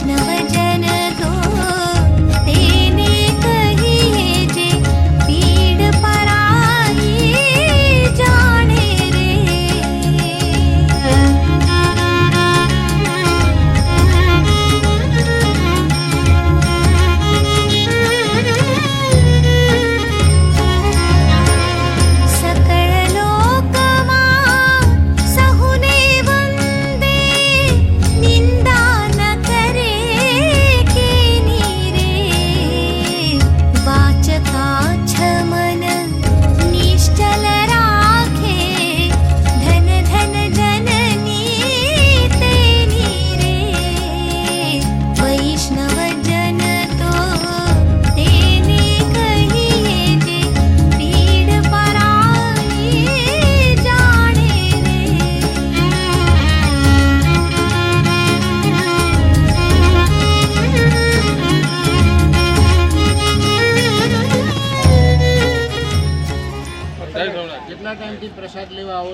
Krishna.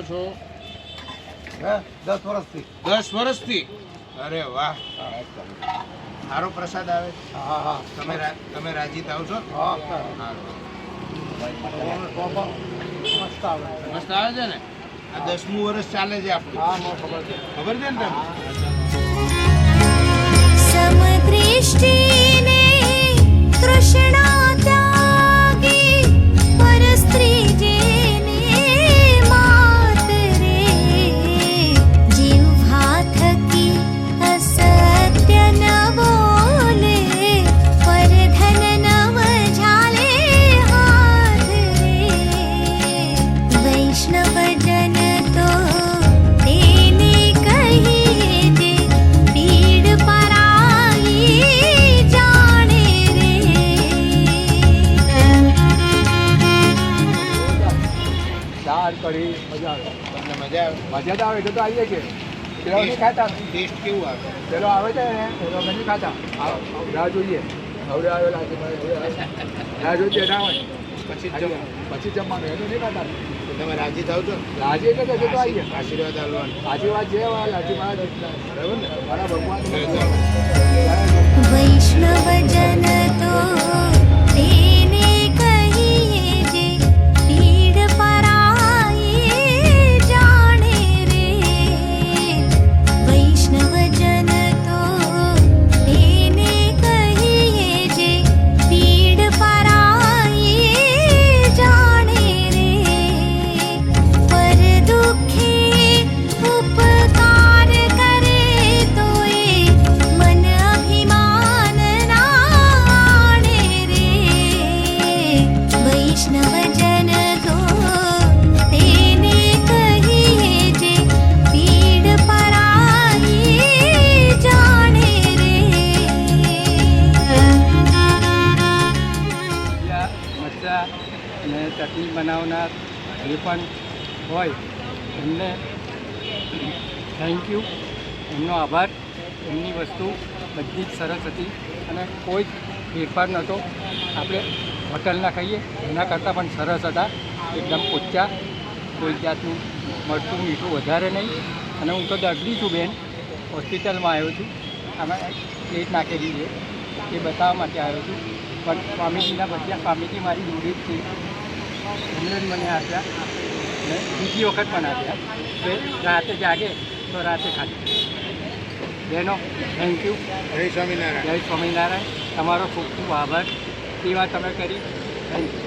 છો? હે? દસ વર્ષથી. દસ વર્ષથી? અરે વાહ. સારો. પ્રસાદ આવે હા હા તમે તમે રાજી થાવ છો? હા. મસ્ત આવે મસ્ત આવે છે ને? આ દસમું વર્ષ ચાલે છે આપણું. હા ખબર છે. ખબર છે ને તમને? સમદૃષ્ટિને આવે. તમને મજા આવે? મજા તો આવે એટલે તો આવીએ કે પેલો નહીં ખાતા. ટેસ્ટ કેવું આવે? પેલો આવે છે ને પેલો નથી ખાતા. આવો, રાહ જોઈએ. હવે આવેલા આવ્યો. રાહ જોઈએ ના હોય. પછી. પછી જમવાનું એનું નહીં ખાતા. તમે રાજી થાવ છો? રાજી એટલે તો તો આવીએ. આશીર્વાદ આલવાનું. આશીર્વાદ જે છે લાજી બરાબર ને? મારા ભગવાન વૈષ્ણવજન તો બનાવનાર જે પણ હોય, એમને થેન્ક યુ એમનો આભાર. એમની વસ્તુ બધી જ સરસ હતી અને કોઈ જ ફેરફાર નહોતો આપણે હોટલના ખાઈએ, એના કરતાં પણ સરસ હતા. એકદમ પોચા. કોઈ જાતનું મરચું મીઠું વધારે નહીં. અને હું તો દર્દી છું બેન. હોસ્પિટલમાં આવ્યો છું. આમાં પ્લેટ નાખેલી છે. એ બતાવવા માટે આવ્યો છું. પણ સ્વામીજીના ભજીયા સ્વામીજી મારી જોડે જ છે. એમણે જ મને આપ્યા. ને બીજી વખત પણ આપ્યા. કે રાતે જાગે તો રાતે ખાતી બહેનો થેન્ક યુ જય સ્વામિનારાયણ. જય સ્વામિનારાયણ. તમારો ખૂબ ખૂબ આભાર. સેવા તમે કરી. Thank you